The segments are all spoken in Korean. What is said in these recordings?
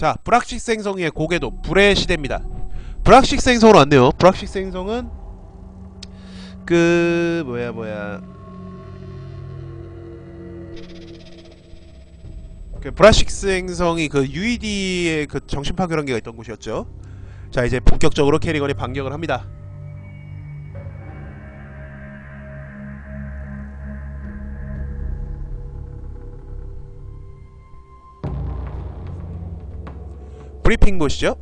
자, 브락식 생성의 고개도 불의 시대입니다. 브락식 생성으로 왔네요. 브락식 생성은 그 뭐야 뭐야 그 브라식 생성이 그 UED의 그 정신 파괴란계가 있던 곳이었죠. 자, 이제 본격적으로 캐리건이 반격을 합니다. 브리핑 보시죠.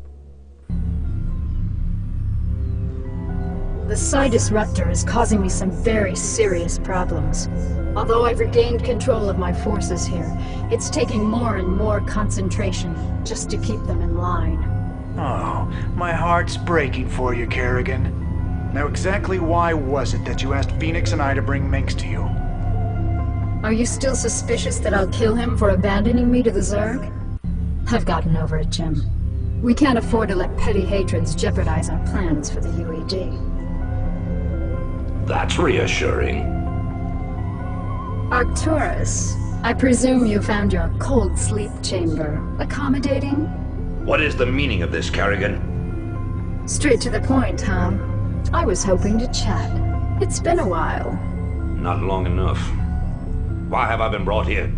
The Psi Disruptor is causing me some very serious problems. Although I've regained control of my forces here, it's taking more and more concentration just to keep them in line. Oh, my heart's breaking for you, Kerrigan. Now, exactly why was it that you asked Phoenix and I to bring Minx to you? Are you still suspicious that I'll kill him for abandoning me to the Zerg? I've gotten over it, Jim. We can't afford to let petty hatreds jeopardize our plans for the UED. That's reassuring. Arcturus, I presume you found your cold sleep chamber accommodating? What is the meaning of this, Kerrigan? Straight to the point, huh? I was hoping to chat. It's been a while. Not long enough. Why have I been brought here?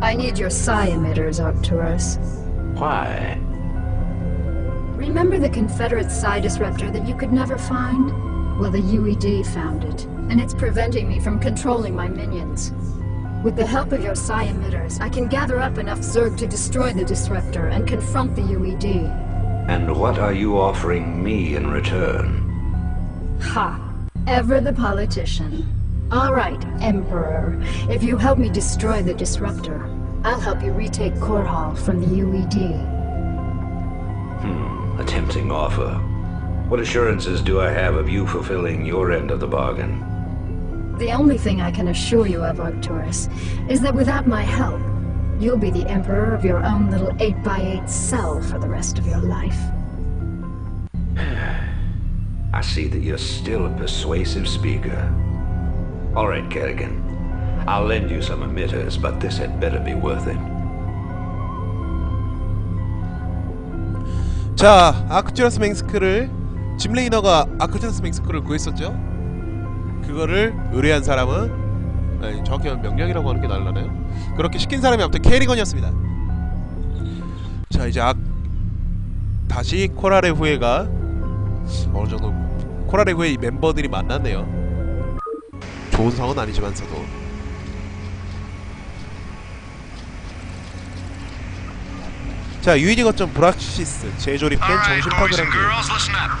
I need your psi emitters, Arcturus. Why? Remember the Confederate psi disruptor that you could never find? Well, the UED found it, and it's preventing me from controlling my minions. With the help of your psi emitters, I can gather up enough Zerg to destroy the disruptor and confront the UED. And what are you offering me in return? Ha! Ever the politician. All right, Emperor. If you help me destroy the disruptor, I'll help you retake Korhal from the UED. Hmm, a tempting offer. What assurances do I have of you fulfilling your end of the bargain? The only thing I can assure you of, Arcturus, is that without my help, you'll be the Emperor of your own little 8x8 cell for the rest of your life. I see that you're still a persuasive speaker. All right, Kerrigan. I'll lend you some emitters, but this had better be worth it. 자, 아크투라스 맹스크를 짐 레이너가 아크투라스 맹스크를 구했었죠. 그거를 의뢰한 사람은 아니, 정확히 하면 명령이라고 하는 게 날라나요? 그렇게 시킨 사람이 아무튼 캐리건이었습니다. 자, 이제 악 다시 코랄의 후예가 어느 정도 코랄의 후예 이 멤버들이 만났네요. 좋은 상은 아니지만서도 자, 유이디 거점 브락시스 재조립된 All right, 정신 boys and 파괴란기 girls, listen up.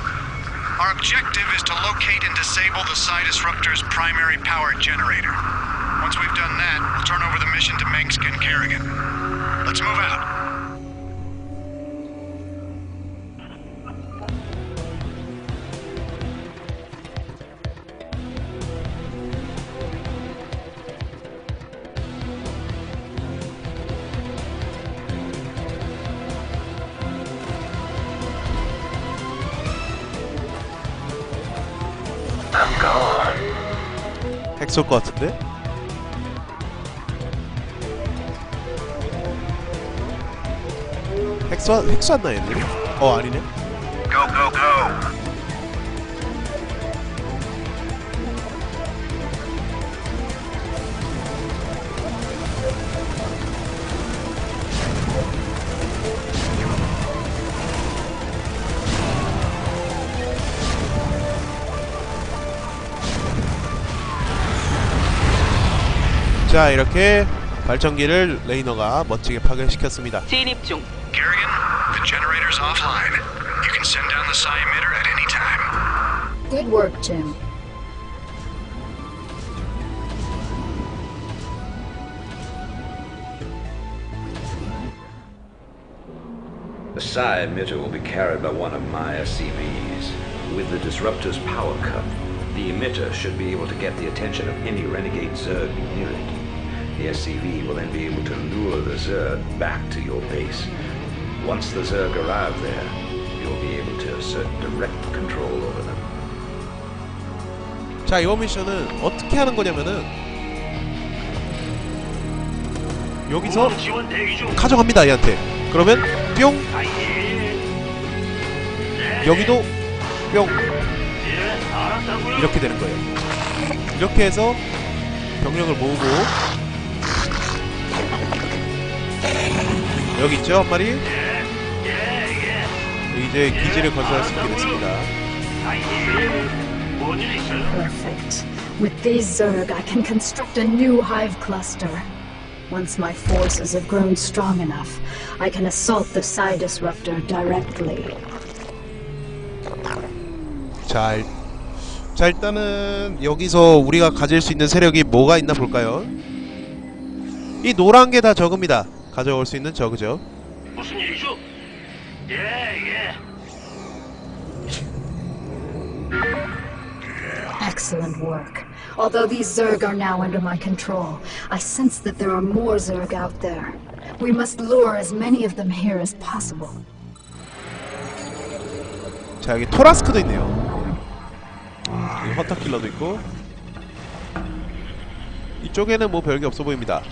Our objective is to locate and disable the Psi Disruptor's primary power generator. Once we've done that, we'll turn over the mission to Mengsk and Kerrigan. Let's move out. 핵쏠 것 같은데? 핵쏘 핵쏘았나 얘들이? 어 아니네. 자 이렇게 발전기를 레이너가 멋지게 파괴시켰습니다. 진입 중. Kerrigan, the generator's offline. You can send down the Psi emitter at any time. Good work, Jim. The Psi emitter will be carried by one of my SCVs. With the disruptor's power cut, the emitter should be able to get the attention of any renegade Zerg near it. The SCV will then be able to lure the Zerg back to your base. Once the Zerg arrive there, you'll be able to assert direct control over them. 자 이번 미션은 어떻게 하는 거냐면은 여기서. 가져갑니다 얘한테 그러면 뿅 여기도 뿅 예. 이렇게 되는 거예요 이렇게 해서 병력을 모으고 여기 있죠 한 마리 이제 기지를 건설할 수 있게 됐습니다? Perfect. With these Zerg, I can construct a new hive cluster. Once my forces have grown strong enough, I can assault the Psi Disruptor directly. 자, 일- 자 일단은 여기서 우리가 가질 수 있는 세력이 뭐가 있나 볼까요? 이 노란 게 다 적입니다. 가져올 수 있는 적이죠. 무슨 일이죠? 예, 예. Excellent work. Although these Zerg are now under my control, I sense that there are more Zerg out there. We must lure as many of them here as possible. 자 여기 토라스크도 있네요. 여기 허터킬러도 있고 이쪽에는 뭐 별게 없어 보입니다.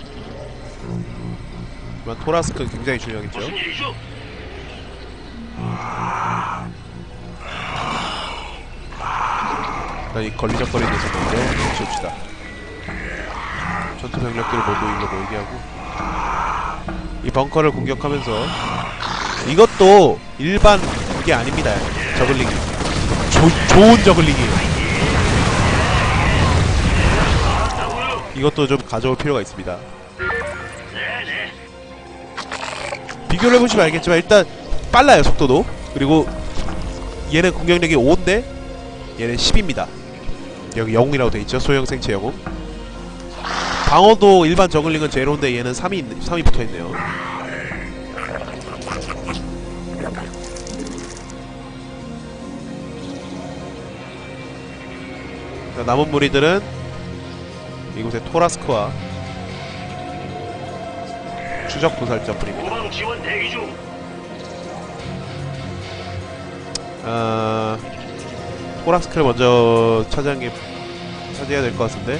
하지만 토라스크 굉장히 중요하겠죠. 일단 이 걸리적거리는 녀석 먼저 치웁시다. 전투 병력들을 모두 일로 모이게 하고 이 벙커를 공격하면서 이것도 일반 그게 아닙니다. 저글링이 조, 좋은 저글링이에요. 이것도 좀 가져올 필요가 있습니다. 비교를 해보시면 알겠지만 일단 빨라요 속도도. 그리고 얘는 공격력이 5인데 얘는 10입니다. 여기 영웅이라고 돼있죠 소형 생체 영웅. 방어도 일반 저글링은 제로인데 얘는 3이, 3이 붙어있네요. 자, 남은 무리들은 이곳에 토라스크와 추적 지원 대기 중. 아 토라스크를 먼저 차지하는 게 차지해야 될 것 같은데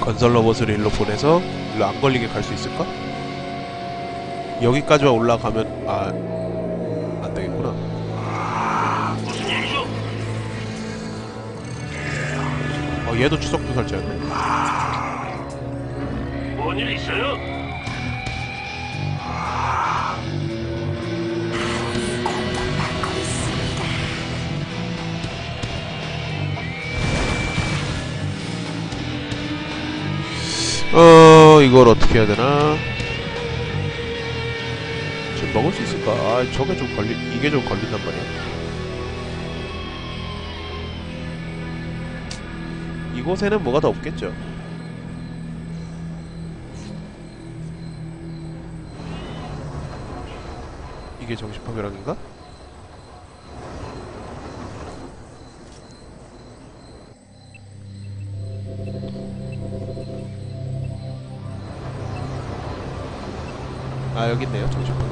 건설 로봇을 일로 보내서 일로 안 걸리게 갈 수 있을까? 여기까지만 올라가면 아 어 얘도 추석 도살자였네 뭔일 있어요? 어 이걸 어떻게 해야 되나? 지금 먹을 수 있을까? 아 저게 좀 걸리 이게 좀 걸린단 말이야 이곳에는 뭐가 더 없겠죠 이게 정신파괴락인가? 아 여기 있네요 정신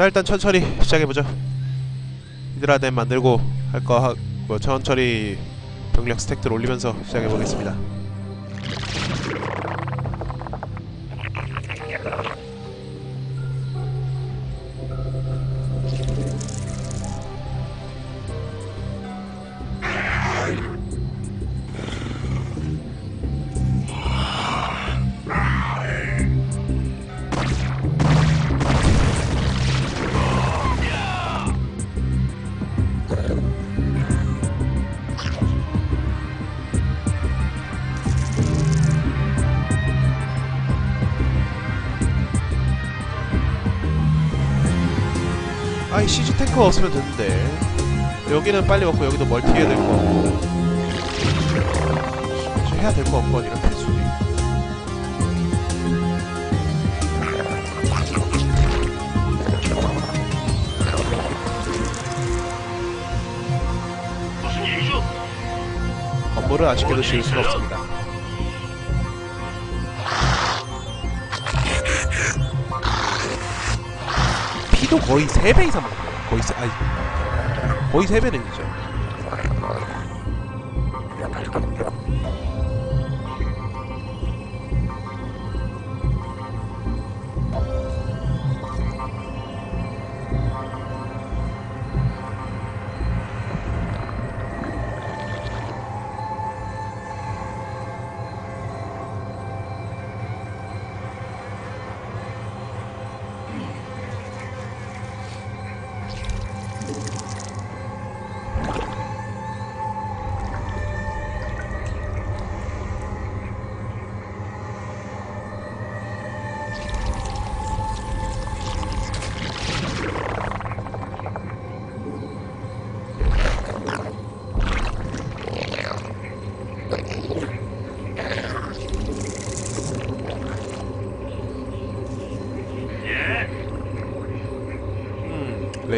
자 일단 천천히 시작해보죠. 히드라덴 만들고 할거 하고 천천히 병력 스택들 올리면서 시작해보겠습니다 탱커 없으면 되는데. 여기는 빨리 먹고 여기도 멀티 해야 될 거 같고. 해야 될 거 없고 아니라 필수지 무슨 일이죠? 건물을 아쉽게도 지을 수가 없습니다. 피도 거의 3배 이상 먹어요 거의 세, 아니 거의 3배는 진짜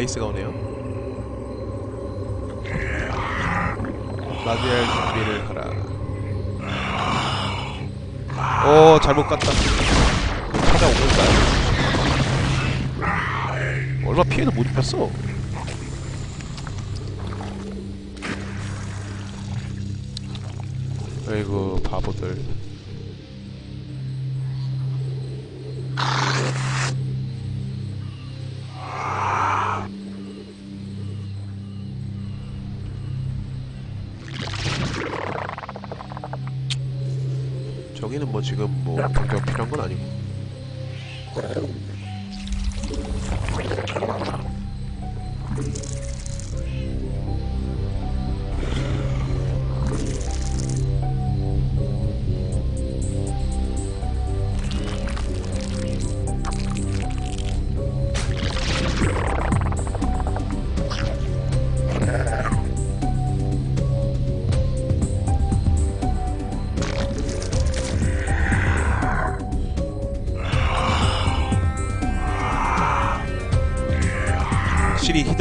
레이스가 오네요. 맞이할 준비를 하라. 오 잘못 갔다. 찾아오니까 얼마 피해도 못 입혔어 지금 뭐 당장 필요한 건 아니고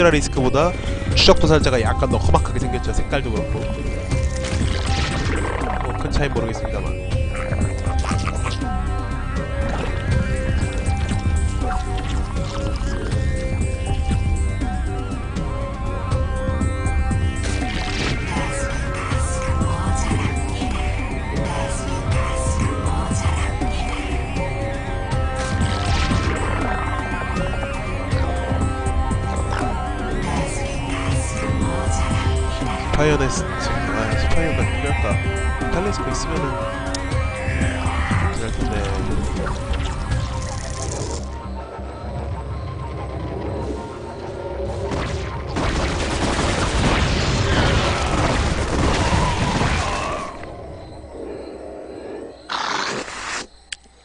히 히드라 리스크보다 추적 도살자가 약간 더 험악하게 생겼죠. 색깔도 그렇고. 뭐 큰 차이 모르겠습니다만 스파이어네스 아 스파이어가 필요할까? 탈레스코 있으면은. 그럴 텐데.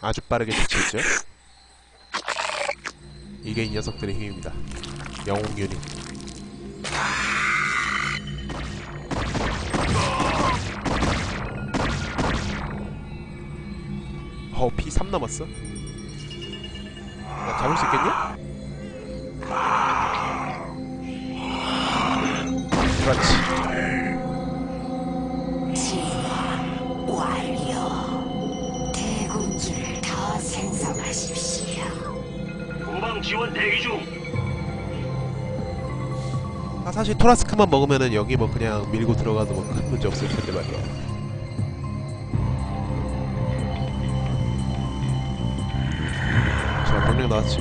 아주 빠르게 대치했죠? 이게 이 녀석들의 힘입니다. 영웅 유닛 3 남았어? 나 잡을 수 있겠냐? 그렇지. 완료. 대군주를 더 생성하십시오. 후방 지원 대기 중. 아, 사실 토라스크만 먹으면은 여기 뭐 그냥 밀고 들어가도 뭐 큰 문제 없을 텐데 말이야. 나왔지.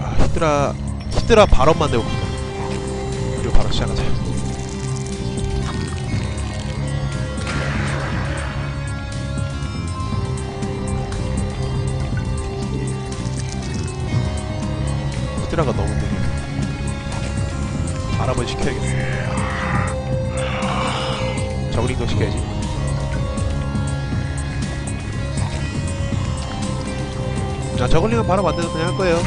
아, 히드라, 히드라 발언만 가자. 그리고 바로 시작하자. 바로 만들어서 그냥 할 거예요.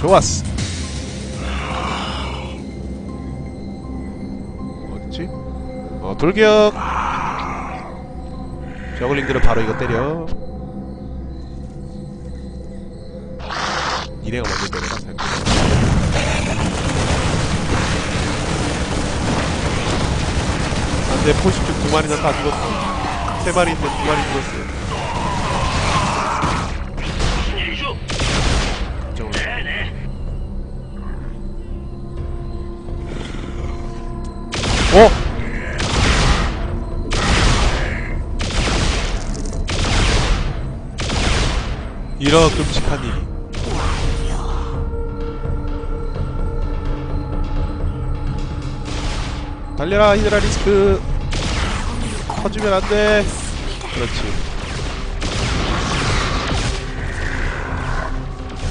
좋았어. 어딨지? 어, 돌격! 저글링들은 바로 이거 때려. 내 포식충 두 마리나 다 죽었어. 세 마리 있는데 두 마리 죽었어요. 어? 이런 끔찍한 일이. 달려라 히드라 리스크. 터지면 안 돼. 그렇지.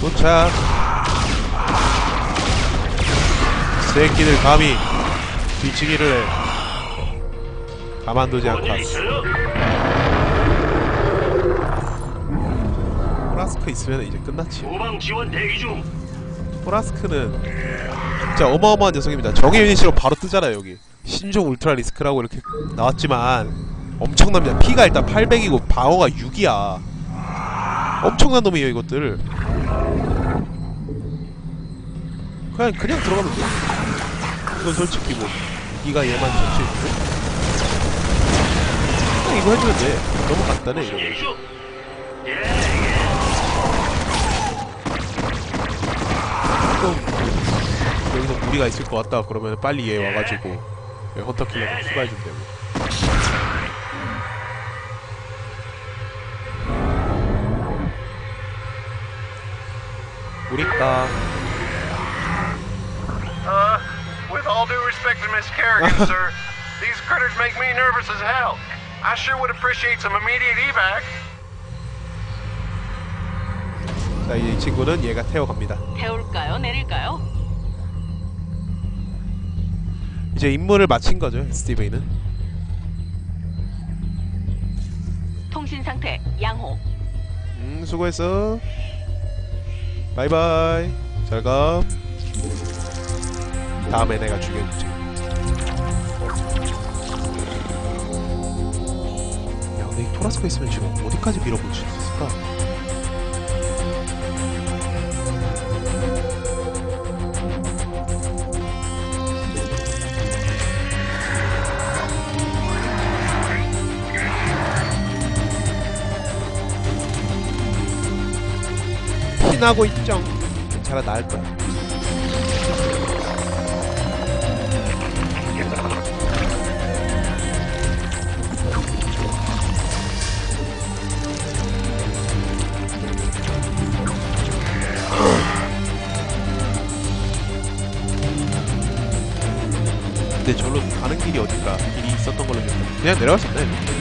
도착. 새끼들 감히 뒤치기를 해. 가만두지 않겠어. 있어요? 포라스크 있으면 이제 끝났지. 후방 지원 대기 중. 포라스크는 진짜 어마어마한 녀석입니다. 정의 유닛으로 바로 뜨잖아요 여기. 신종 울트라 리스크라고 이렇게 나왔지만 엄청납니다. 피가 일단 800이고 방어가 6이야. 엄청난 놈이에요 이것들. 그냥 그냥 들어가면 돼. 이건 솔직히 뭐 네가 얘만 처치해주고 그냥 이거 해주면 돼. 너무 간단해 이거. 조금 여기서 무리가 있을 것 같다 그러면 빨리 얘 와가지고 얘 헌터킬러를 추가해준대요 우리 있다 Uh, with all due respect to Miss Kerrigan, sir, these critters make me nervous as hell. I sure would appreciate some immediate evac. 자 이제 이 친구는 얘가 태워갑니다 태울까요? 내릴까요? 이제 임무를 마친 거죠 스티브이는? 통신 상태 양호. 음 수고했어. 바이바이. 잘 가. 다음에 내가 죽여줄게. 야 근데 이 토라스가 있으면 지금 어디까지 있 피나고 있죠 괜찮아 나을 거야 근데 절로 가는 길이 어딜까? 길이 있었던 걸로 기억해. 그냥 내려갈 수 있나? 이거?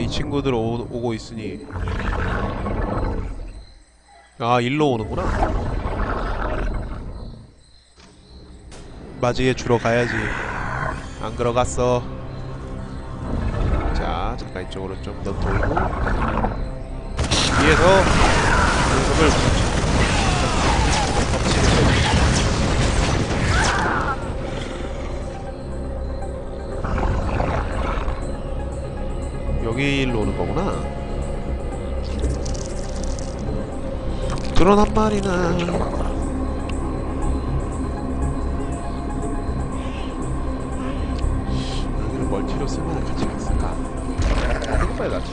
이 친구들 오, 오고 있으니 아, 일로 오는구나. 맞이에 주러 가야지. 안 들어갔어. 자, 잠깐 이쪽으로 좀 더 돌고 뒤에서 녀석을 여기 일로 오는 거구나. 드론 한 마리는 멀티로 쓸만한 가치가 있을까? 해봐야지.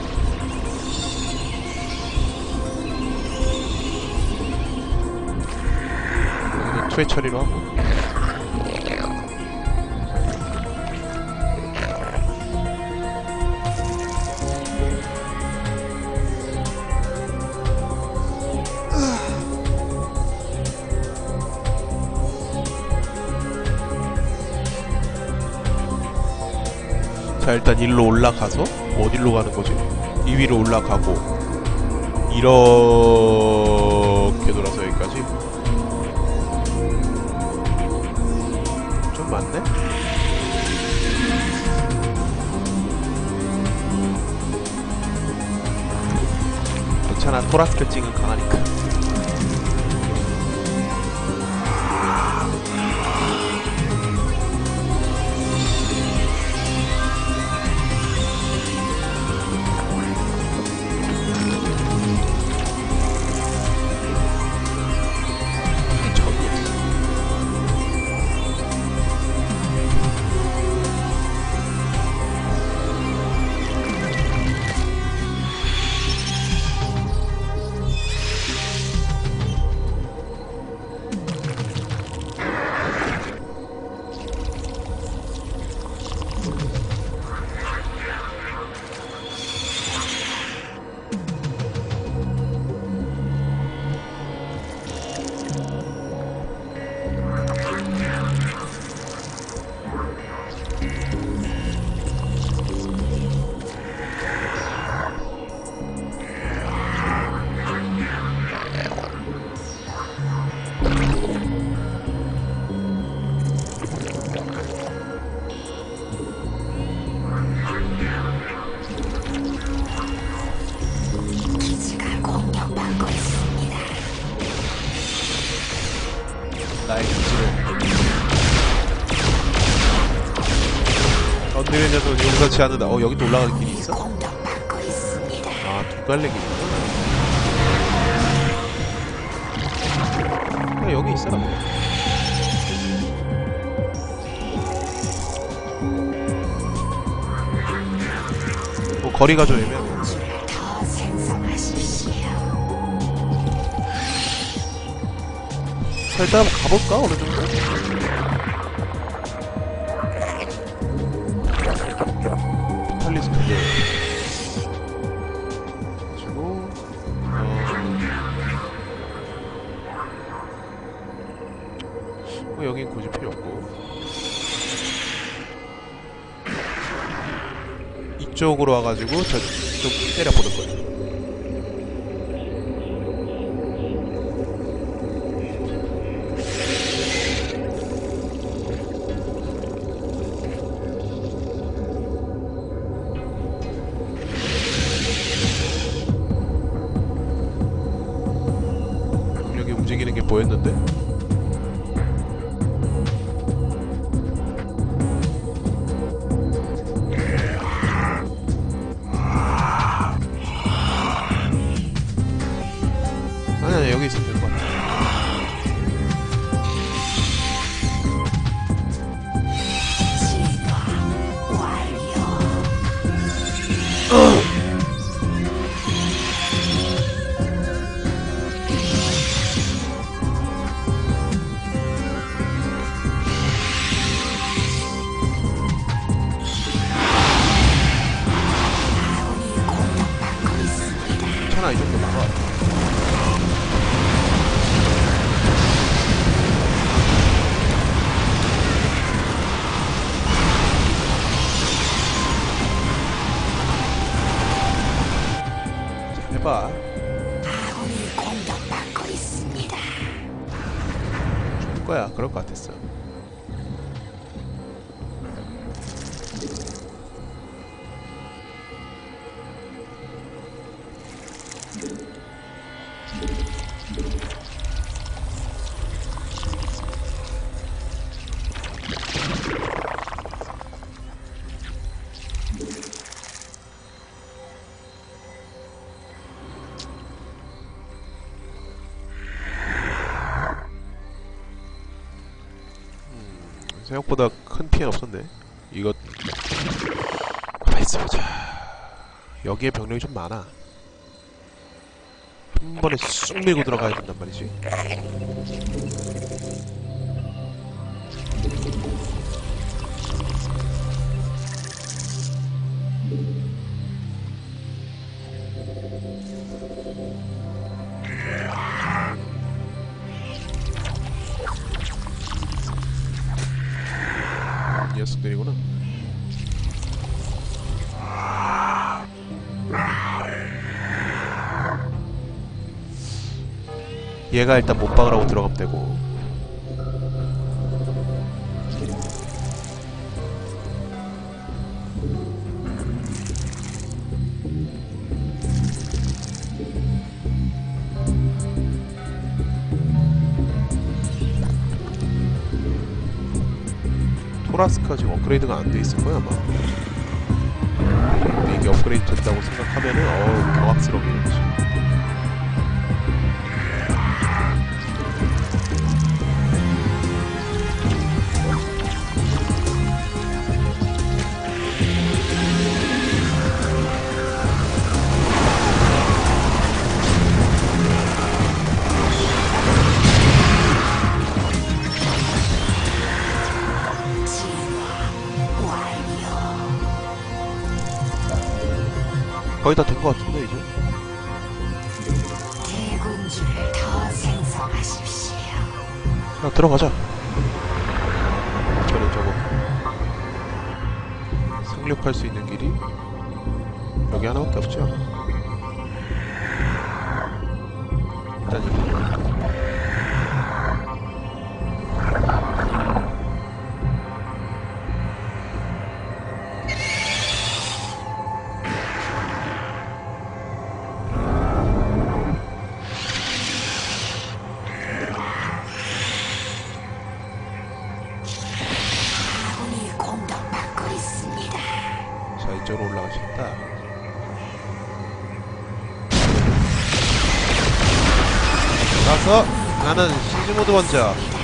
여기는 투회 처리로 하고. 자 일단 일로 올라가서 어디로 가는 거지? 이 위로 올라가고 이렇게 돌아서 여기까지 좀 많네? 괜찮아 토라스크 찍은 강하니까 그들의 녀석은 용서치 않는다. 어 여기 또 올라가는 길이 있어? 아, 두 갈래 길이구나. 그냥 여기 있어라. 뭐 거리가 좀 애매하네. 자, 일단 한번 가볼까? 어느 정도? 이쪽으로 와가지고 저쪽 때려 보는 거야. 여기 움직이는 게 보였는데 생각보다 큰 피해는 없었네. 이거 가만 있어보자. 여기에 병력이 좀 많아. 한 번에 쑥 밀고 들어가야 된단 말이지 얘가 일단 몸빵을 하고 들어가면 되고. 토라스카 지금 업그레이드가 안 돼 있을 거야 아마. 근데 이게 업그레이드 된다고 생각하면은 어우 경악스럽게 거의 다 된 것 같은데 이제? 대군주를 더 생성하십시오. 자 들어가자. 저는 저거. 상륙할 수 있는 길이 여기 하나밖에 없죠. 일단 여기 모드 먼저.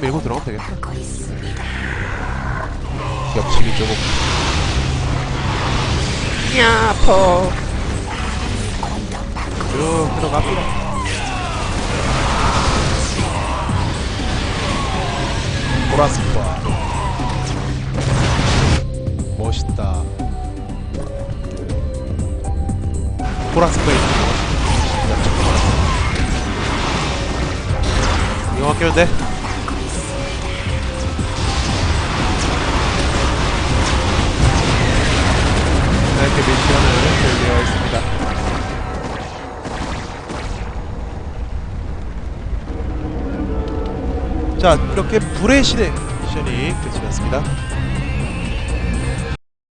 쭉 밀고 들어가면 되겠다. 옆집이 조금. 야, 아파. 쭉 들어갑니다. 보라스파. 멋있다. 거. 이거 아끼면 돼. 미션을 완료했습니다. 자, 이렇게 불의 시대 미션이 끝이 났습니다.